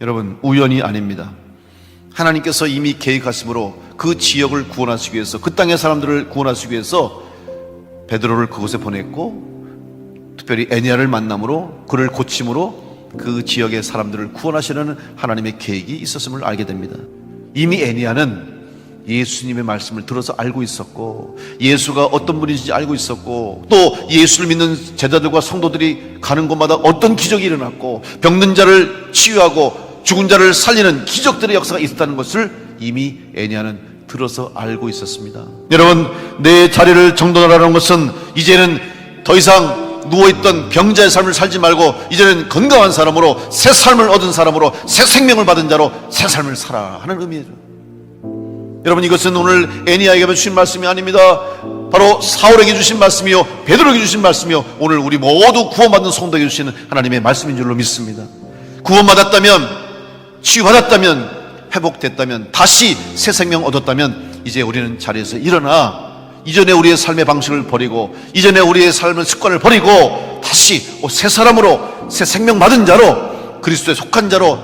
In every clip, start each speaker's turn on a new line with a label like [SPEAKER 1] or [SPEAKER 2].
[SPEAKER 1] 여러분 우연이 아닙니다. 하나님께서 이미 계획하심으로 그 지역을 구원하시기 위해서 그 땅의 사람들을 구원하시기 위해서 베드로를 그곳에 보냈고 특별히 애니아를 만남으로 그를 고침으로 그 지역의 사람들을 구원하시려는 하나님의 계획이 있었음을 알게 됩니다. 이미 애니아는 예수님의 말씀을 들어서 알고 있었고 예수가 어떤 분인지 알고 있었고 또 예수를 믿는 제자들과 성도들이 가는 곳마다 어떤 기적이 일어났고 병든 자를 치유하고 죽은 자를 살리는 기적들의 역사가 있었다는 것을 이미 애니아는 들어서 알고 있었습니다. 여러분 내 자리를 정돈하라는 것은 이제는 더 이상 누워있던 병자의 삶을 살지 말고 이제는 건강한 사람으로 새 삶을 얻은 사람으로 새 생명을 받은 자로 새 삶을 살아 하는 의미죠. 여러분 이것은 오늘 애니아에게 주신 말씀이 아닙니다. 바로 사울에게 주신 말씀이요 베드로에게 주신 말씀이요 오늘 우리 모두 구원받는 성도에게 주시는 하나님의 말씀인 줄로 믿습니다. 구원받았다면 치유받았다면 회복됐다면 다시 새 생명 얻었다면 이제 우리는 자리에서 일어나 이전에 우리의 삶의 방식을 버리고 이전에 우리의 삶의 습관을 버리고 다시 새 사람으로 새 생명 받은 자로 그리스도에 속한 자로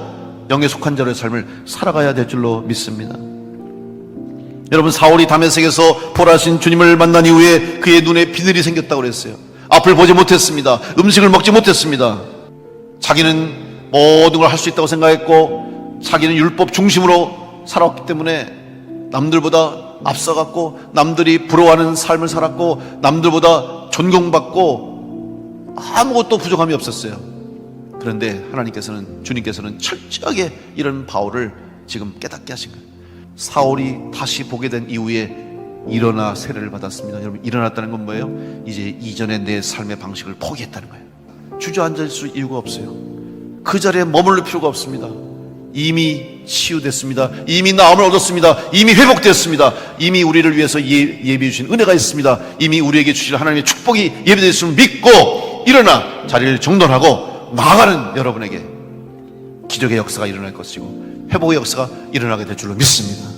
[SPEAKER 1] 영에 속한 자로의 삶을 살아가야 될 줄로 믿습니다. 여러분 사울이 다메섹에서 보라신 주님을 만난 이후에 그의 눈에 비늘이 생겼다고 그랬어요. 앞을 보지 못했습니다. 음식을 먹지 못했습니다. 자기는 모든 걸 할 수 있다고 생각했고 자기는 율법 중심으로 살았기 때문에 남들보다 앞서갔고 남들이 부러워하는 삶을 살았고 남들보다 존경받고 아무것도 부족함이 없었어요. 그런데 하나님께서는 주님께서는 철저하게 이런 바울을 지금 깨닫게 하신 거예요. 사울이 다시 보게 된 이후에 일어나 세례를 받았습니다. 여러분 일어났다는 건 뭐예요? 이제 이전의 내 삶의 방식을 포기했다는 거예요. 주저앉을 수 이유가 없어요. 그 자리에 머물러 필요가 없습니다. 이미 치유됐습니다. 이미 나음을 얻었습니다. 이미 회복되었습니다. 이미 우리를 위해서 예, 예비해 주신 은혜가 있습니다. 이미 우리에게 주실 하나님의 축복이 예비되어 있음을 믿고 일어나 자리를 정돈하고 나아가는 여러분에게 기적의 역사가 일어날 것이고 회복의 역사가 일어나게 될 줄로 믿습니다.